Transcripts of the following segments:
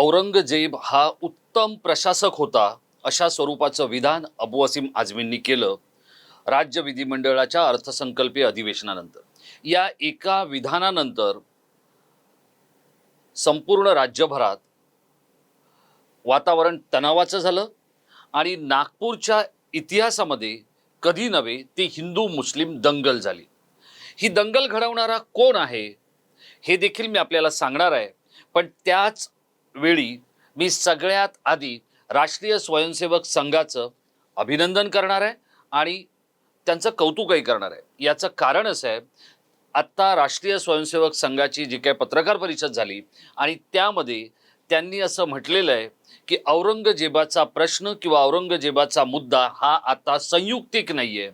औरंगजेब हा उत्तम प्रशासक होता अशा स्वरूपाचं विधान अबू असीम आझमींनी केलं राज्य विधिमंडळाच्या अर्थसंकल्पीय अधिवेशनानंतर. या एका विधानानंतर संपूर्ण राज्यभरात वातावरण तणावाचं झालं आणि नागपूरच्या इतिहासामध्ये कधी नव्हे ती हिंदू मुस्लिम दंगल झाली. ही दंगल घडवणारा कोण आहे हे देखील मी आपल्याला सांगणार आहे पण त्याच वेळी मी सगळ्यात आधी राष्ट्रीय स्वयंसेवक संघाचं अभिनंदन करणार आहे आणि त्यांचं कौतुकही करणार आहे. याचं कारण असं आहे आत्ता राष्ट्रीय स्वयंसेवक संघाची जी काही पत्रकार परिषद झाली आणि त्यामध्ये त्यांनी असं म्हटलेलं आहे की औरंगजेबाचा प्रश्न किंवा औरंगजेबाचा मुद्दा हा आता संयुक्तिक नाही आहे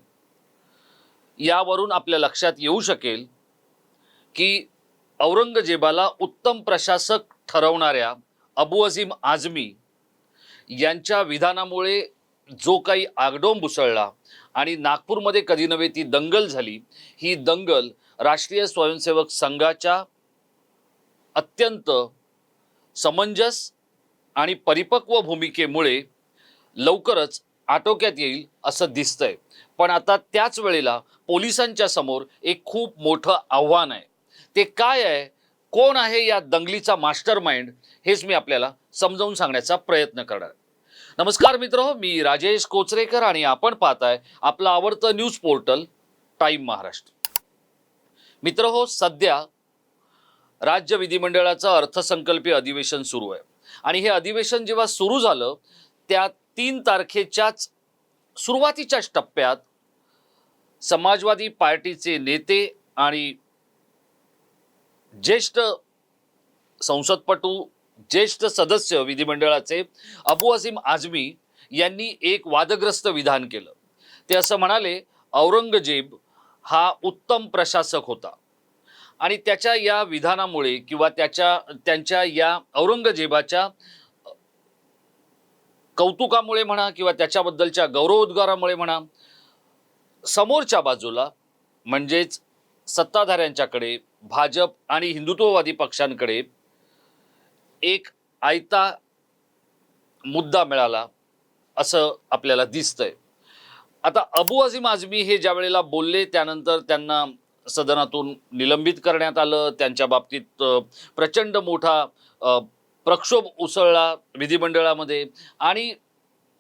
यावरून आपल्या लक्षात येऊ शकेल की औरंगजेबाला उत्तम प्रशासक ठरवणाऱ्या अबू अझीम आझमी यांच्या विधानामुळे जो काही आगडोंब उसळला आणि नागपूरमध्ये कधी नव्हे ती दंगल झाली ही दंगल राष्ट्रीय स्वयंसेवक संघाच्या अत्यंत समंजस आणि परिपक्व भूमिकेमुळे लवकरच आटोक्यात येईल असं दिसतंय. पण आता त्याच वेळेला पोलिसांच्या समोर एक खूप मोठं आव्हान आहे. ते काय आहे? कोण आहे या दंगलीचा मास्टर माइंड हेच मी आपल्याला समजावून सांगण्याचा प्रयत्न करणार. नमस्कार मित्र मी राजेश कोचरेकर आणि आपण पाहताय आपलं आवडतं न्यूज पोर्टल टाईम महाराष्ट्र. मित्र हो सध्या राज्य विधिमंडळाचं अर्थसंकल्पीय अधिवेशन सुरू आहे. आणि हे अधिवेशन जेव्हा सुरू झालं त्या तीन तारखेच्याच सुरुवातीच्याच टप्प्यात समाजवादी पार्टीचे नेते आणि ज्येष्ठ संसदपटू ज्येष्ठ सदस्य विधिमंडळाचे अबू असीम आझमी यांनी एक वादग्रस्त विधान केलं. ते असं म्हणाले औरंगजेब हा उत्तम प्रशासक होता. आणि त्याच्या या विधानामुळे किंवा त्याच्या त्यांच्या या औरंगजेबाच्या कौतुकामुळे म्हणा किंवा त्याच्याबद्दलच्या गौरवोद्गारामुळे म्हणा समोरच्या बाजूला म्हणजेच सत्ताधाऱ्यांच्याकडे भाजप आणि हिंदुत्ववादी पक्षांकडे एक आयता मुद्दा मिळाला असं आपल्याला दिसतंय. आता अबू अझीम आझमी हे ज्या वेळेला बोलले त्यानंतर त्यांना सदनातून निलंबित करण्यात आलं. त्यांच्या बाबतीत प्रचंड मोठा प्रक्षोभ उसळला विधिमंडळामध्ये. आणि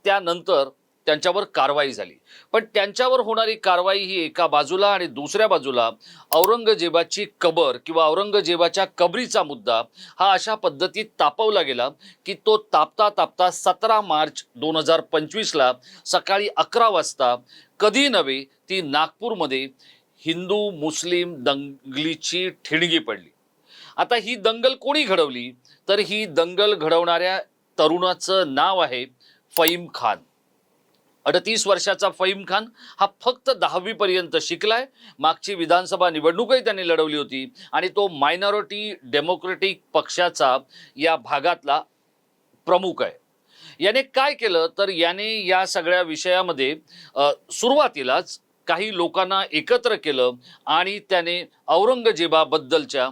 त्यानंतर त्यांच्यावर कारवाई झाली. पण त्यांच्यावर होणारी कारवाई ही एका बाजूला आणि दुसऱ्या बाजूला औरंगजेबाची कबर किंवा औरंगजेबाच्या कबरीचा मुद्दा हा अशा पद्धतीत तापवला गेला की तो तापता तापता सतरा मार्च दोन हजार पंचवीसला सकाळी अकरा वाजता कधी नव्हे ती नागपूरमध्ये हिंदू मुस्लिम दंगलीची ठिणगी पडली. आता ही दंगल कोणी घडवली? तर ही दंगल घडवणाऱ्या तरुणाचं नाव आहे फईम खान. अडतीस वर्षाचा फईम खान हा फक्त दहावीपर्यंत शिकलाय. मागची विधानसभा निवडणूकही त्यांनी लढवली होती. आणि तो मायनॉरिटी डेमोक्रेटिक पक्षाचा या भागातला प्रमुख आहे. याने काय केलं? तर याने या सगळ्या विषयामध्ये सुरुवातीलाच काही लोकांना एकत्र केलं आणि त्याने औरंगजेबाबद्दलच्या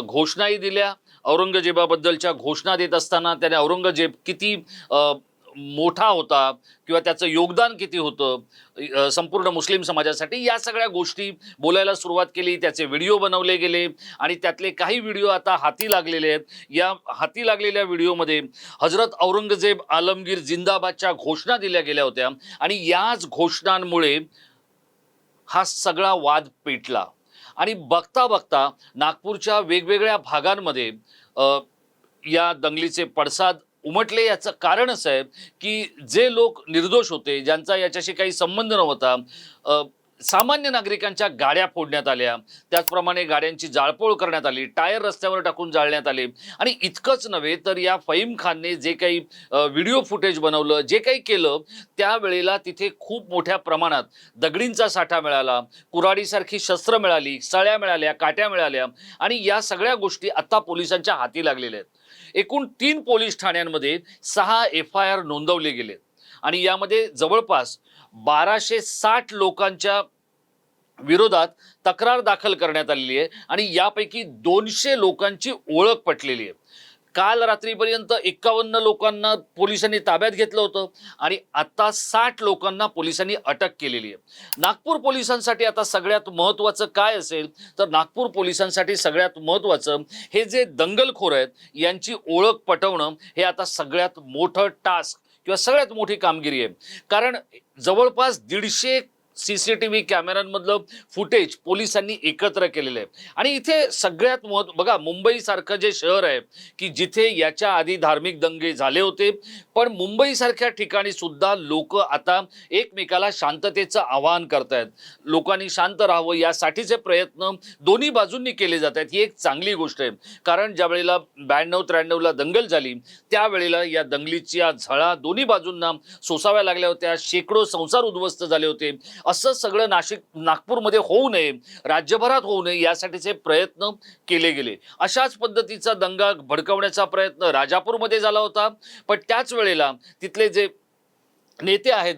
घोषणाही दिल्या. औरंगजेबाबद्दलच्या घोषणा देत असताना त्याने औरंगजेब किती मोठा होता किंवा त्याचं योगदान किती होतं संपूर्ण मुस्लिम समाजासाठी या सगळ्या गोष्टी बोलायला सुरुवात केली त्याचे व्हिडिओ बनवले गेले आणि त्यातले काही व्हिडिओ आता हाती लागलेले आहेत. या हाती लागलेल्या व्हिडिओमध्ये हजरत औरंगजेब आलमगीर जिंदाबादच्या घोषणा दिल्या गेल्या होत्या आणि याच घोषणांमुळे हा सगळा वाद पेटला. आणि बघता बघता नागपूरच्या वेगवेगळ्या भागांमध्ये या दंगलीचे पडसाद उमटले याचं कारण असं आहे की जे लोक निर्दोष होते ज्यांचा याच्याशी काही संबंध नव्हता सामान्य नागरिकांच्या गाड्या फोडण्यात आल्या. त्याचप्रमाणे गाड्यांची जाळपोळ करण्यात आली टायर रस्त्यावर टाकून जाळण्यात आले. आणि इतकंच नव्हे तर या फईम खानने जे काही व्हिडिओ फुटेज बनवलं जे काही केलं त्यावेळेला तिथे खूप मोठ्या प्रमाणात दगडींचा साठा मिळाला कुराडीसारखी शस्त्र मिळाली सळ्या मिळाल्या काट्या मिळाल्या आणि या सगळ्या गोष्टी आता पोलिसांच्या हाती लागलेल्या आहेत. एकूण तीन पोलीस ठाण्यांमध्ये सहा एफ आय आर नोंदवले गेलेत. आणि यामध्ये जवळपास बाराशे साठ लोकांच्या विरोधात तक्रार दाखल करण्यात आलेली आहे आणि यापैकी दोनशे लोकांची ओळख पटलेली आहे. काल रात्रीपर्यंत एक्कावन्न लोकांना पोलिसांनी ताब्यात घेतलं होतं आणि आता साठ लोकांना पोलिसांनी अटक केलेली आहे. नागपूर पोलिसांसाठी आता सगळ्यात महत्त्वाचं काय असेल? तर नागपूर पोलिसांसाठी सगळ्यात महत्त्वाचं हे जे दंगलखोर आहेत यांची ओळख पटवणं हे आता सगळ्यात मोठं टास्क किंवा सगळ्यात मोठी कामगिरी आहे. कारण जवळपास दीडशे सी सी टी व्ही कॅमेऱ्यांमधलं फुटेज पोलिसांनी एकत्र केलेलं आहे. आणि इथे सगळ्यात महत्त्व बघा मुंबईसारखं जे शहर आहे की जिथे याच्या आधी धार्मिक दंगे झाले होते पण मुंबईसारख्या ठिकाणी सुद्धा लोक आता एकमेकाला शांततेचं आवाहन करतायत. लोकांनी शांत राहावं यासाठीचे प्रयत्न दोन्ही बाजूंनी केले जात आहेत ही एक चांगली गोष्ट आहे. कारण ज्या वेळेला ब्याण्णव त्र्याण्णवला दंगल झाली त्यावेळेला या दंगलीच्या झळा दोन्ही बाजूंना सोसाव्या लागल्या होत्या शेकडो संसार उद्ध्वस्त झाले होते. असं सगळं नाशिक नागपूरमध्ये होऊ नये राज्यभरात होऊ नये यासाठीचे प्रयत्न केले गेले. अशाच पद्धतीचा दंगा भडकवण्याचा प्रयत्न राजापूरमध्ये झाला होता. पण त्याच वेळेला तिथले जे नेते आहेत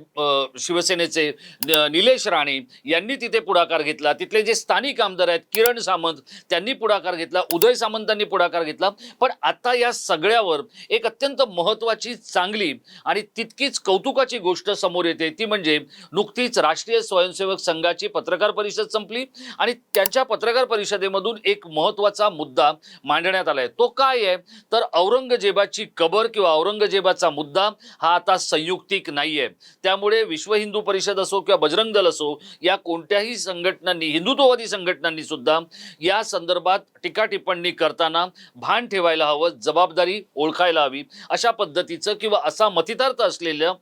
शिवसेनेचे न- निलेश राणे यांनी तिथे पुढाकार घेतला. तिथले जे स्थानिक आमदार आहेत किरण सामंत त्यांनी पुढाकार घेतला उदय सामंतांनी पुढाकार घेतला. पण आता या सगळ्यावर एक अत्यंत महत्त्वाची चांगली आणि तितकीच कौतुकाची गोष्ट समोर येते. ती म्हणजे नुकतीच राष्ट्रीय स्वयंसेवक संघाची पत्रकार परिषद संपली आणि त्यांच्या पत्रकार परिषदेमधून एक महत्त्वाचा मुद्दा मांडण्यात आलाय. तो काय आहे? तर औरंगजेबाची कबर किंवा औरंगजेबाचा मुद्दा हा आता संयुक्तिक नाही नाहीये. त्यामुळे विश्व हिंदू परिषद असो किंवा बजरंग दल असो या कोणत्याही संघटनांनी हिंदुत्ववादी संघटनांनी सुद्धा या संदर्भात टीका टिप्पणी करताना भान ठेवायला हवं जबाबदारी ओळखायला हवी. अशा पद्धतीचं किंवा असा मतितार्थ असलेलं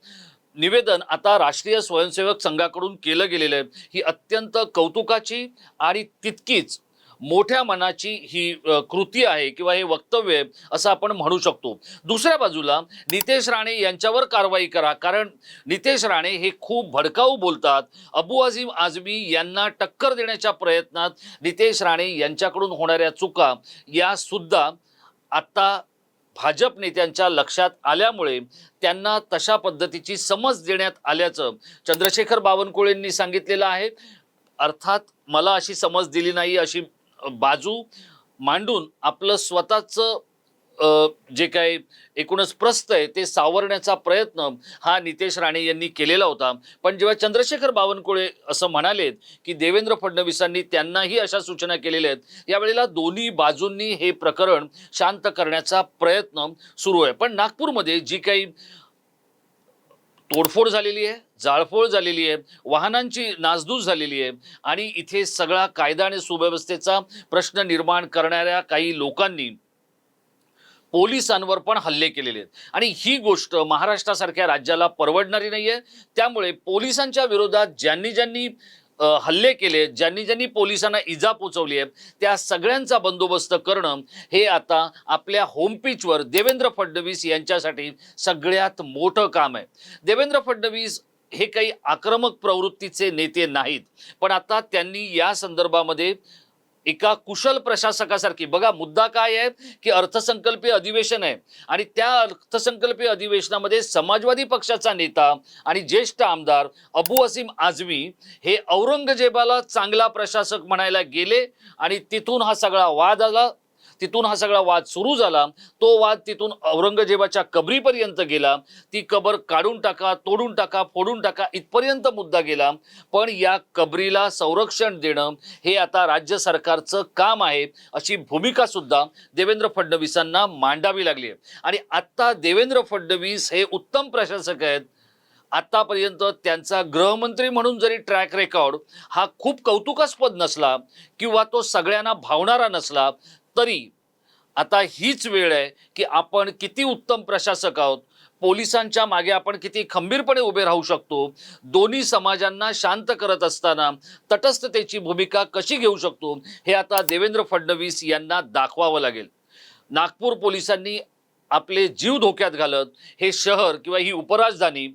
निवेदन आता राष्ट्रीय स्वयंसेवक संघाकडून केलं गेलेलं आहे. ही अत्यंत कौतुकाची आणि तितकीच मोठ्या मनाची ही कृती आहे किंवा हे वक्तव्य आहे असं आपण म्हणू शकतो. दुसऱ्या बाजूला नितेश राणे यांच्यावर कारवाई करा. कारण नितेश राणे हे खूप भडकाऊ बोलतात. अबू अझीम आझमी यांना टक्कर देण्याच्या प्रयत्नात नितेश राणे यांच्याकडून होणाऱ्या चुका या सुद्धा आत्ता भाजप नेत्यांच्या लक्षात आल्यामुळे त्यांना तशा पद्धतीची समज देण्यात आल्याचं चंद्रशेखर बावनकुळेंनी सांगितलेलं आहे. अर्थात मला अशी समज दिली नाही अशी बाजू मांडून आपलं स्वतःचं जे काही एकूणच प्रस्त आहे ते सावरण्याचा प्रयत्न हा नितेश राणे यांनी केलेला होता. पण जेव्हा चंद्रशेखर बावनकुळे असं म्हणालेत की देवेंद्र फडणवीसांनी त्यांनाही अशा सूचना केलेल्या आहेत यावेळेला दोन्ही बाजूंनी हे प्रकरण शांत करण्याचा प्रयत्न सुरू आहे. पण नागपूरमध्ये जी काही तोडफोड झालेली आहे जाळपोळ झालेली आहे वाहनांची नासधूस झालेली आहे आणि इथे सगळा कायदा आणि सुव्यवस्थेचा प्रश्न निर्माण करणाऱ्या काही लोकांनी पोलिसांवर पण हल्ले केलेले आहेत. आणि ही गोष्ट महाराष्ट्रासारख्या राज्याला परवडणारी नाही आहे त्यामुळे पोलिसांच्या विरोधात ज्यांनी ज्यांनी हल्ले केले ज्यांनी ज्यांनी पोलिसांना इजा पोचवली आहे त्या सगळ्यांचा बंदोबस्त करणं हे आता आपल्या होमपिचवर देवेंद्र फडणवीस यांच्यासाठी सगळ्यात मोठं काम आहे. देवेंद्र फडणवीस हे काही आक्रमक प्रवृत्तीचे नेते नाहीत पण आता त्यांनी या संदर्भामध्ये एका कुशल प्रशासकासारखी. बघा मुद्दा काय आहे की अर्थसंकल्पीय अधिवेशन आहे आणि त्या अर्थसंकल्पीय अधिवेशनामध्ये समाजवादी पक्षाचा नेता आणि ज्येष्ठ आमदार अबू असीम आझमी हे औरंगजेबाला चांगला प्रशासक म्हणायला गेले आणि तिथून हा सगळा वाद आला. तिथून हा सगळा वाद सुरू झाला. तो वाद तिथून औरंगजेबाच्या कबरीपर्यंत गेला. ती कबर काढून टाका तोडून टाका फोडून टाका इथपर्यंत मुद्दा गेला. पण या कबरीला संरक्षण देणं हे आता राज्य सरकारचं काम आहे अशी भूमिका सुद्धा देवेंद्र फडणवीसांना मांडावी लागली आहे. आणि आत्ता देवेंद्र फडणवीस हे उत्तम प्रशासक आहेत. आतापर्यंत त्यांचा गृहमंत्री म्हणून जरी ट्रॅक रेकॉर्ड हा खूप कौतुकास्पद नसला किंवा तो सगळ्यांना भावणारा नसला तरी आता हीच वेळ आहे की आपण किती उत्तम प्रशासक आहोत. पोलिसांच्या मागे आपण किती खंबीरपणे उभे राहू शकतो. दोन्ही समाजांना शांत करत असताना तटस्थतेची भूमिका कशी घेऊ शकतो हे आता देवेंद्र फडणवीस यांना दाखवावं लागेल. नागपूर पोलिसांनी आपले जीव धोक्यात घालत हे शहर किंवा ही उपराजधानी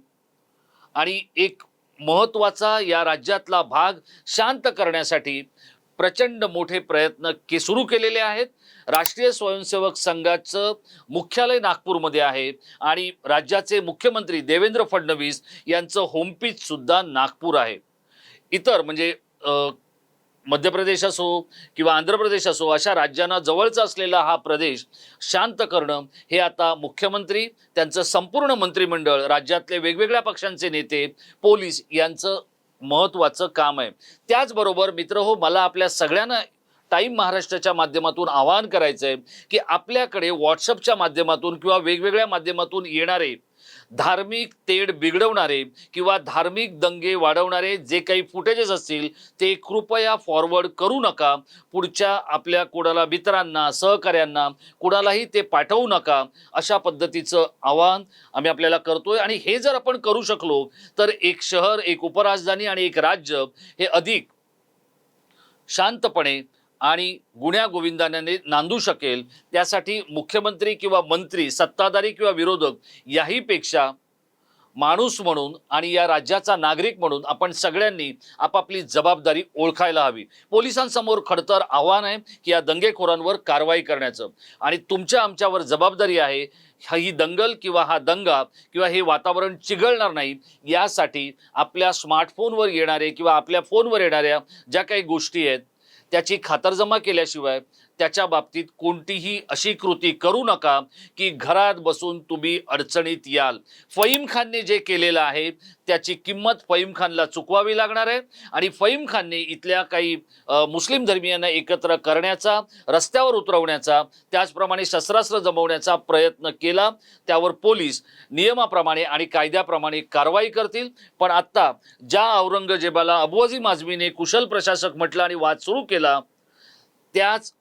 आणि एक महत्त्वाचा या राज्यातला भाग शांत करण्यासाठी प्रचंड मोठे प्रयत्न के सुरू केलेले आहेत. राष्ट्रीय स्वयंसेवक संघाचं मुख्यालय नागपूरमध्ये आहे आणि राज्याचे मुख्यमंत्री देवेंद्र फडणवीस यांचं होमपीच सुद्धा नागपूर आहे. इतर म्हणजे मध्य प्रदेश असो किंवा आंध्र प्रदेश असो अशा राज्यांना जवळचा असलेला हा प्रदेश शांत करणं हे आता मुख्यमंत्री त्यांचं संपूर्ण मंत्रिमंडळ राज्यातले वेगवेगळ्या पक्षांचे नेते पोलीस यांचं महत्त्वाचं काम आहे. त्याचबरोबर मित्र हो मला आपल्या सगळ्यांना टाईम महाराष्ट्राच्या माध्यमातून आवाहन करायचं आहे की आपल्याकडे व्हॉट्सअपच्या माध्यमातून किंवा वेगवेगळ्या माध्यमातून येणारे धार्मिक तेढ बिघडवणारे किंवा धार्मिक दंगे वाढवणारे जे काही फुटेजेस असतील ते कृपया फॉरवर्ड करू नका. पुढच्या आपल्या कुणाला मित्रांना सहकाऱ्यांना कुणालाही ते पाठवू नका अशा पद्धतीचं आवाहन आम्ही आपल्याला करतोय. आणि हे जर आपण करू शकलो तर एक शहर एक उपराजधानी आणि एक राज्य हे अधिक शांतपणे आणि गुण्या गोविंदाने नांदू शकेल त्यासाठी मुख्यमंत्री किंवा मंत्री सत्ताधारी किंवा विरोधक याहीपेक्षा माणूस म्हणून आणि या राज्याचा नागरिक म्हणून आपण सगळ्यांनी आपापली जबाबदारी ओळखायला हवी. पोलिसांसमोर खडतर आव्हान आहे की या दंगेखोरांवर कारवाई करण्याचं. आणि तुमच्या आमच्यावर जबाबदारी आहे हा ही दंगल किंवा हा दंगा किंवा हे वातावरण चिघळणार नाही यासाठी आपल्या स्मार्टफोनवर येणारे किंवा आपल्या फोनवर येणाऱ्या ज्या काही गोष्टी आहेत त्याची खातरजमा केल्याशिवाय त्याच्या बाबतीत कोणतीही अशी कृती करू नका की घरात बसून तुम्ही अडचणीत याल. फईम खानने जे केलेलं आहे त्याची किंमत फईम खानला चुकवावी लागणार आहे आणि फईम खानने इथल्या काही मुस्लिम धर्मियांना एकत्र करण्याचा रस्त्यावर उतरवण्याचा त्याचप्रमाणे शस्त्रास्त्र जमवण्याचा प्रयत्न केला. त्यावर पोलीस नियमाप्रमाणे आणि कायद्याप्रमाणे कारवाई करतील. पण आत्ता ज्या औरंगजेबाला अबू माजमीने कुशल प्रशासक म्हटलं आणि वाद सुरू केला त्याच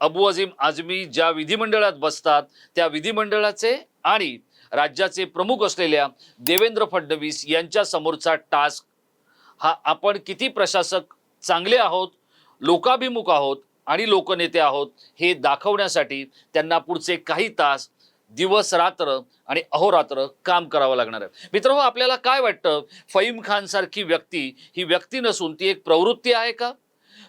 अबू अझीम आझमी ज्या विधिमंडळात बसतात त्या विधिमंडळाचे आणि राज्याचे प्रमुख असलेल्या देवेंद्र फडणवीस यांच्या समोरचा टास्क हा आपण किती प्रशासक चांगले आहोत लोकाभिमुख आहोत आणि लोकनेते आहोत हे दाखवण्यासाठी त्यांना पुढचे काही तास दिवस रात्र आणि अहोरात्र काम करावं लागणार आहे. मित्रांनो आपल्याला काय वाटतं? फईम खानसारखी व्यक्ती ही व्यक्ती नसून ती एक प्रवृत्ती आहे का?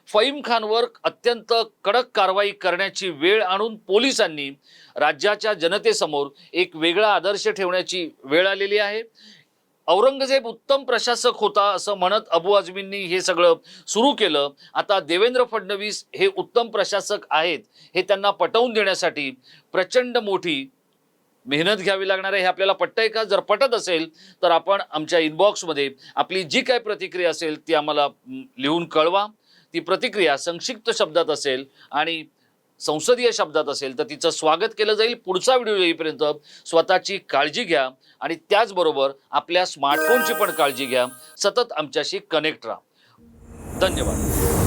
फईम खानवर अत्यंत कडक कारवाई करण्याची वेळ आणून पोलिसांनी राज्याच्या जनतेसमोर एक वेगळा आदर्श ठेवण्याची वेळ आलेली आहे. औरंगजेब उत्तम प्रशासक होता असं म्हणत अबू आझमींनी हे सगळं सुरू केलं. आता देवेंद्र फडणवीस हे उत्तम प्रशासक आहेत हे त्यांना पटवून देण्यासाठी प्रचंड मोठी मेहनत घ्यावी लागणार आहे. हे आपल्याला पटतंय का? जर पटत असेल तर आपण आमच्या इनबॉक्समध्ये आपली जी काय प्रतिक्रिया असेल ती आम्हाला लिहून कळवा. ती प्रतिक्रिया संक्षिप्त शब्दात असेल आणि संसदीय शब्दात असेल तर तिचं स्वागत केलं जाईल. पुढचा व्हिडिओ येईपर्यंत स्वतःची काळजी घ्या आणि त्याचबरोबर आपल्या स्मार्टफोनची पण काळजी घ्या. सतत आमच्याशी कनेक्ट राहा. धन्यवाद.